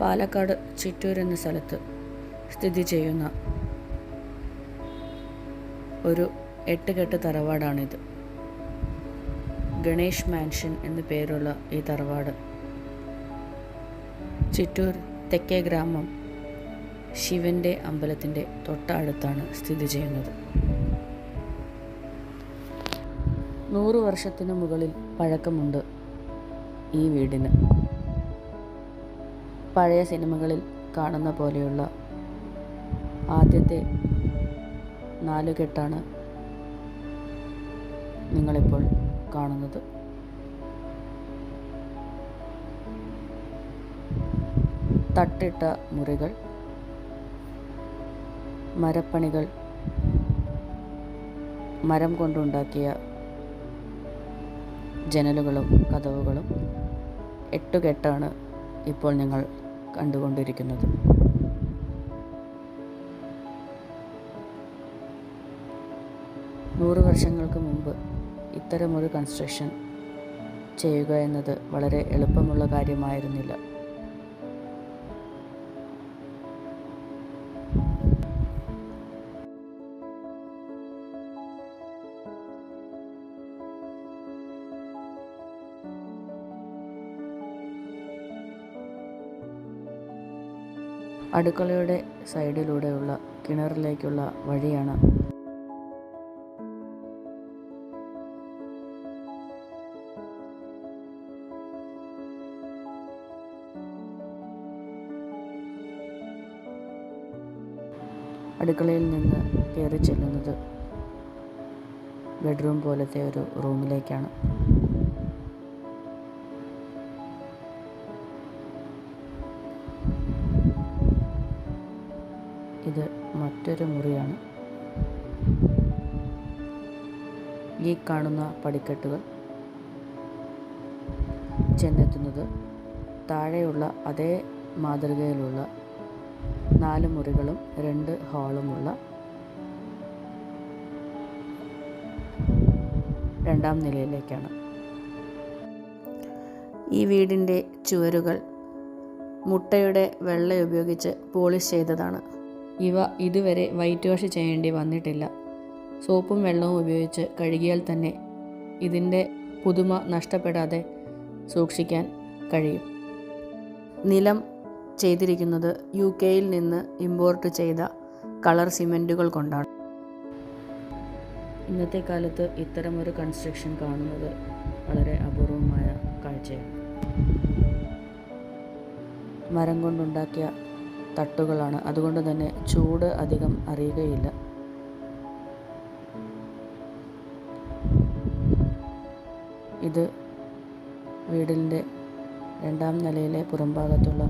പാലക്കാട് ചിറ്റൂർ എന്ന സ്ഥലത്ത് സ്ഥിതി ചെയ്യുന്ന ഒരു എട്ടുകെട്ട് തറവാടാണിത്. ഗണേഷ് മാൻഷൻ എന്നു പേരുള്ള ഈ തറവാട് ചിറ്റൂർ തെക്കേ ഗ്രാമം ശിവന്റെ അമ്പലത്തിന്റെ തൊട്ടടുത്താണ് സ്ഥിതി ചെയ്യുന്നത്. നൂറു വർഷത്തിനു മുകളിൽ പഴക്കമുണ്ട് ഈ വീടിന്. പഴയ സിനിമകളിൽ കാണുന്ന പോലെയുള്ള ആദ്യത്തെ നാല് നാലുകെട്ടാണ് നിങ്ങളിപ്പോൾ കാണുന്നത്. തട്ടിട്ട മുറികൾ മരപ്പണികൾ മരം കൊണ്ടുണ്ടാക്കിയ ജനലുകളും കതവുകളും എട്ടുകെട്ടാണ് ഇപ്പോൾ നിങ്ങൾ കണ്ടുകൊണ്ടിരിക്കുന്നത്. നൂറ് വർഷങ്ങൾക്ക് മുമ്പ് ഇത്തരമൊരു കൺസ്ട്രക്ഷൻ ചെയ്യുക എന്നത് വളരെ എളുപ്പമുള്ള കാര്യമായിരുന്നില്ല. അടുക്കളയുടെ സൈഡിലൂടെയുള്ള കിണറിലേക്കുള്ള വഴിയാണ്. അടുക്കളയിൽ നിന്ന് കയറി ചെല്ലുന്നത് ബെഡ്റൂം പോലത്തെ ഒരു റൂമിലേക്കാണ്. ഇത് മറ്റൊരു മുറിയാണ്. ഈ കാണുന്ന പടിക്കെട്ടുകൾ ചെന്നെത്തുന്നത് താഴെയുള്ള അതേ മാതൃകയിലുള്ള നാല് മുറികളും രണ്ട് ഹാളുമുള്ള രണ്ടാം നിലയിലേക്കാണ്. ഈ വീടിന്റെ ചുവരുകൾ മുട്ടയുടെ വെള്ള ഉപയോഗിച്ച് പോളിഷ് ചെയ്തതാണ്. ഇവ ഇതുവരെ വൈറ്റ് വാഷ് ചെയ്യേണ്ടി വന്നിട്ടില്ല. സോപ്പും വെള്ളവും ഉപയോഗിച്ച് കഴുകിയാൽ തന്നെ ഇതിന്റെ പുതുമ നഷ്ടപ്പെടാതെ സൂക്ഷിക്കാൻ കഴിയും. നിലം ചെയ്തിരിക്കുന്നത് യു കെയിൽ നിന്ന് ഇമ്പോർട്ട് ചെയ്ത കളർ സിമെന്റുകൾ കൊണ്ടാണ്. ഇന്നത്തെ കാലത്ത് ഇത്തരമൊരു കൺസ്ട്രക്ഷൻ കാണുന്നത് വളരെ അപൂർവമായ കാഴ്ചയാണ്. മരം കൊണ്ടുണ്ടാക്കിയ തട്ടുകളാണ്. അതുകൊണ്ട് തന്നെ ചൂട് അധികം അറിയുകയില്ല. ഇത് വീടിന്റെ രണ്ടാം നിലയിലെ പുറംഭാഗത്തുള്ള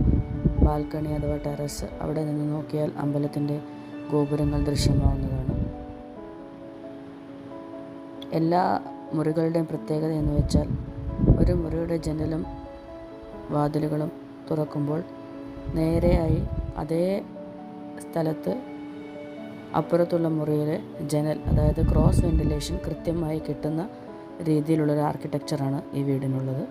ബാൽക്കണി അഥവാ ടെറസ്. അവിടെ നിന്ന് നോക്കിയാൽ അമ്പലത്തിന്റെ ഗോപുരങ്ങൾ ദൃശ്യമാവുന്നതാണ്. എല്ലാ മുറികളുടെയും പ്രത്യേകത എന്ന് വെച്ചാൽ ഒരു മുറിയുടെ ജനലും വാതിലുകളും തുറക്കുമ്പോൾ നേരെയായി അതേ സ്ഥലത്ത് അപ്പുറത്തുള്ള മുറിയിലെ ജനൽ അതായത് ക്രോസ് വെന്റിലേഷൻ കൃത്യമായി കിട്ടുന്ന രീതിയിലുള്ളൊരു ആർക്കിടെക്ചറാണ് ഈ വീടിനുള്ളത്.